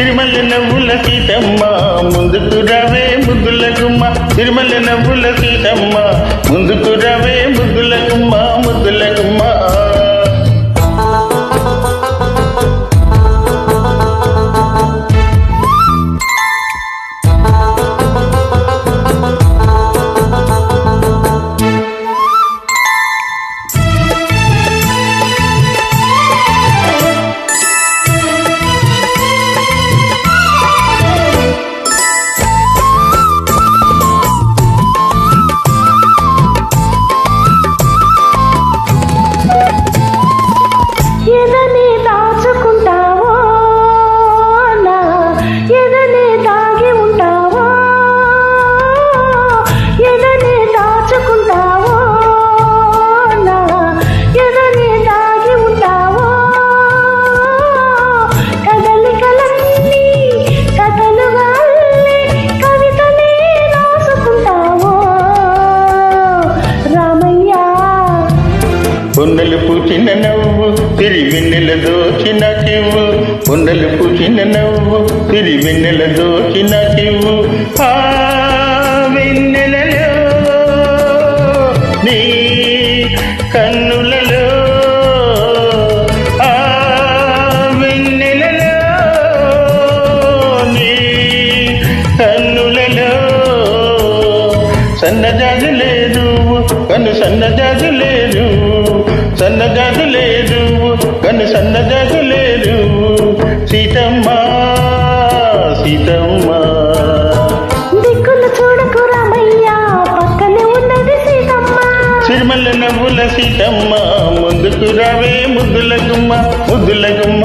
తిరుమల నవ్వుల సీతమ్మ ముందుకు రవే ముగ్గుల గుమ్మ. తిరుమల నవ్వుల సీతమ్మ ముందుకు రవే ముగ్గుల పొన్నలు పూచిన నవ్వు తిరి వెన్నెల దోచిన కివ్వు పొన్నలు పూచిన నవ్వు తిరి వెన్నెల దోచిన కివ్వు ఆ వెన్నెలలో నీ కన్నులలో. ఆ వెన్నెలలో నీ కన్నులలో. సన్నజాజు లేదు కన్ను సన్నజాజు లేదు కన్ను సన్నజాజు లేదు సీతమ్మ సీతమ్మ. దిక్కులు చూడకు రామయ్య పక్కనే ఉన్నది సీతమ్మ. సిరిమల్ల నవ్వుల సీతమ్మ ముందుకు రావే ముద్దుల గుమ్మ ముద్దుల గుమ్మ.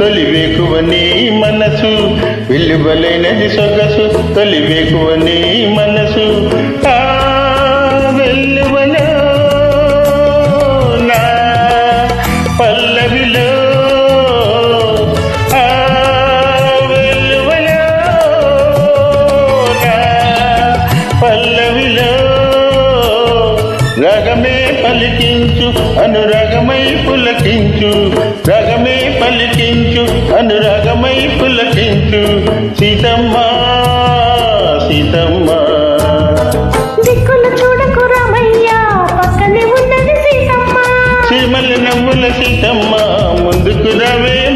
సొగసు మనసు విలువలైనది సొగసు. తొలి మనసు ఆ వెల్లువలో నా పల్లవిలో. ఆ వెల్లువలో నా పల్లవిలో. రాగమే పలికించు అనురాగమై పులకించు. రగమే పలికించు అనురాగమై పులకించు. సీతమ్మ సీతమ్మ. దిక్కులు చూడకు రామయ్య పక్కనే ఉన్నది సీతమ్మ. నవ్వుల సీతమ్మ ముందుకు రావే.